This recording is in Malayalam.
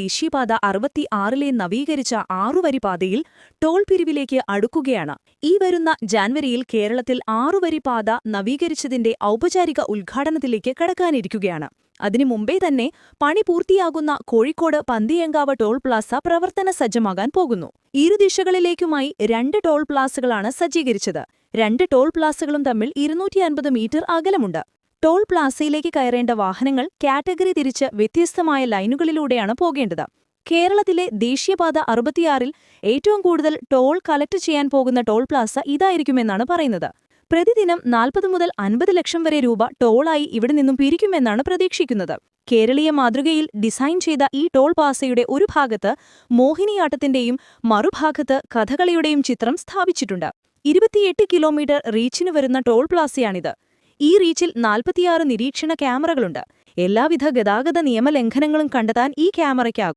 ദേശീയപാത അറുപത്തി ആറിലെ നവീകരിച്ച ആറുവരി പാതയിൽ ടോൾ പിരിവിലേക്ക് അടുക്കുകയാണ്. ഈ വരുന്ന ജാൻവരിയിൽ കേരളത്തിൽ ആറുവരി പാത നവീകരിച്ചതിന്റെ ഔപചാരിക ഉദ്ഘാടനത്തിലേക്ക് കടക്കാനിരിക്കുകയാണ്. അതിനു മുമ്പേ തന്നെ പണി പൂർത്തിയാകുന്ന കോഴിക്കോട് പന്തിയങ്കാവ് ടോൾ പ്ലാസ പ്രവർത്തന സജ്ജമാകാൻ പോകുന്നു. ഇരുദിശകളിലേക്കുമായി രണ്ട് ടോൾ പ്ലാസകളാണ് സജ്ജീകരിച്ചത്. രണ്ട് ടോൾ പ്ലാസകളും തമ്മിൽ ഇരുന്നൂറ്റി മീറ്റർ അകലമുണ്ട്. ടോൾ പ്ലാസയിലേക്ക് കയറേണ്ട വാഹനങ്ങൾ കാറ്റഗറി തിരിച്ച് വ്യത്യസ്തമായ ലൈനുകളിലൂടെയാണ് പോകേണ്ടത്. കേരളത്തിലെ ദേശീയപാത അറുപത്തിയാറിൽ ഏറ്റവും കൂടുതൽ ടോൾ കളക്ട് ചെയ്യാൻ പോകുന്ന ടോൾ പ്ലാസ ഇതായിരിക്കുമെന്നാണ് പറയുന്നത്. പ്രതിദിനം നാൽപ്പത് മുതൽ അൻപത് ലക്ഷം വരെ രൂപ ടോളായി ഇവിടെ നിന്നും പിരിക്കുമെന്നാണ് പ്രതീക്ഷിക്കുന്നത്. കേരളീയ മാതൃകയിൽ ഡിസൈൻ ചെയ്ത ഈ ടോൾ പാസയുടെ ഒരു ഭാഗത്ത് മോഹിനിയാട്ടത്തിന്റെയും മറുഭാഗത്ത് കഥകളിയുടെയും ചിത്രം സ്ഥാപിച്ചിട്ടുണ്ട്. ഇരുപത്തിയെട്ട് കിലോമീറ്റർ റീച്ചിന് വരുന്ന ടോൾ പ്ലാസയാണിത്. ഈ റീച്ചിൽ നാൽപ്പത്തിയാറ് നിരീക്ഷണ ക്യാമറകളുണ്ട്. എല്ലാവിധ ഗതാഗത നിയമലംഘനങ്ങളും കണ്ടെത്താൻ ഈ ക്യാമറയ്ക്കാകും